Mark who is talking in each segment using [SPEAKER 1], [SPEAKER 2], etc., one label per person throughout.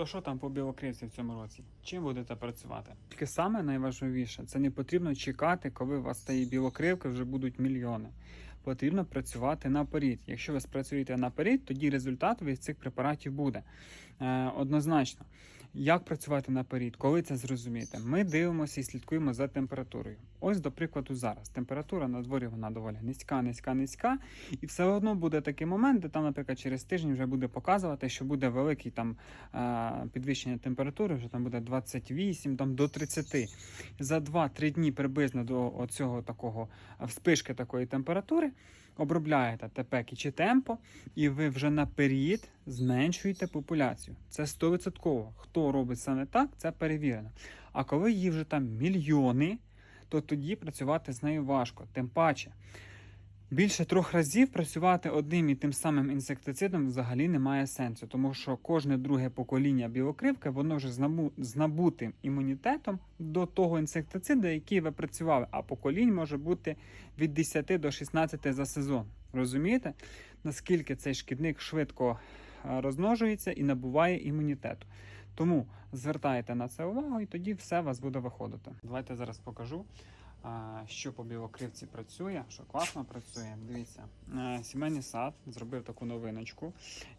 [SPEAKER 1] То що там по білокривці в цьому році? Чим будете працювати? Тільки саме найважливіше, це не потрібно чекати, коли у вас цієї білокривки вже будуть мільйони. Потрібно працювати наперед. Якщо ви спрацюєте наперед, тоді результат від цих препаратів буде. Е, однозначно. Як працювати наперед? Коли це зрозумієте? Ми дивимося і слідкуємо за температурою. Ось, до прикладу, зараз. Температура на дворі вона доволі низька, низька, низька. І все одно буде такий момент, де там, наприклад, через тиждень вже буде показувати, що буде великий там е, підвищення температури, вже там буде 28 там, до 30. За 2-3 дні приблизно до оцього такого е, вспишки такої температури обробляєте тепеки чи темпо, і ви вже наперед зменшуєте популяцію. Це 100%. Хто робить саме так, це перевірено. А коли її вже там мільйони, то тоді працювати з нею важко. Тим паче. Більше трьох разів працювати одним і тим самим інсектицидом взагалі немає сенсу, тому що кожне друге покоління білокривки воно вже з набу- з набутим імунітетом до того інсектицида, який ви працювали. А поколінь може бути від 10 до 16 за сезон. Розумієте, наскільки цей шкідник швидко розмножується і набуває імунітету. Тому звертайте на це увагу, і тоді все у вас буде виходити. Давайте зараз покажу що по білокривці працює, що класно працює. Дивіться, е, сімейний сад зробив таку новиночку,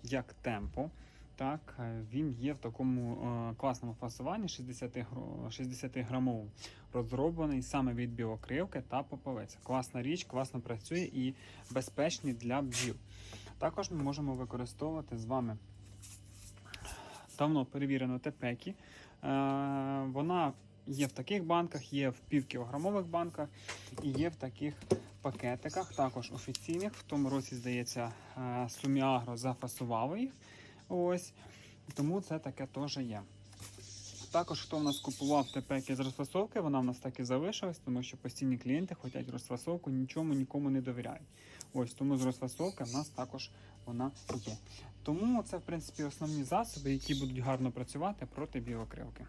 [SPEAKER 1] як темпо. Так, е, він є в такому е, класному фасуванні 60 гро- 60 грамовому, розроблений саме від білокривки та поповиця. Класна річ, класно працює і безпечний для бджіл. Також ми можемо використовувати з вами давно перевірену тепекі. Е, вона є в таких банках, є в півкілограмових банках і є в таких пакетиках, також офіційних. В тому році, здається, е, Суміагро зафасувало їх. Ось. Тому це таке теж є. Також, хто в нас купував тепеки з розфасовки, вона в нас так і залишилась, тому що постійні клієнти хочуть розфасовку, нічому нікому не довіряють. Ось тому з розфасовки в нас також вона є. Тому це, в принципі, основні засоби, які будуть гарно працювати проти білокривки.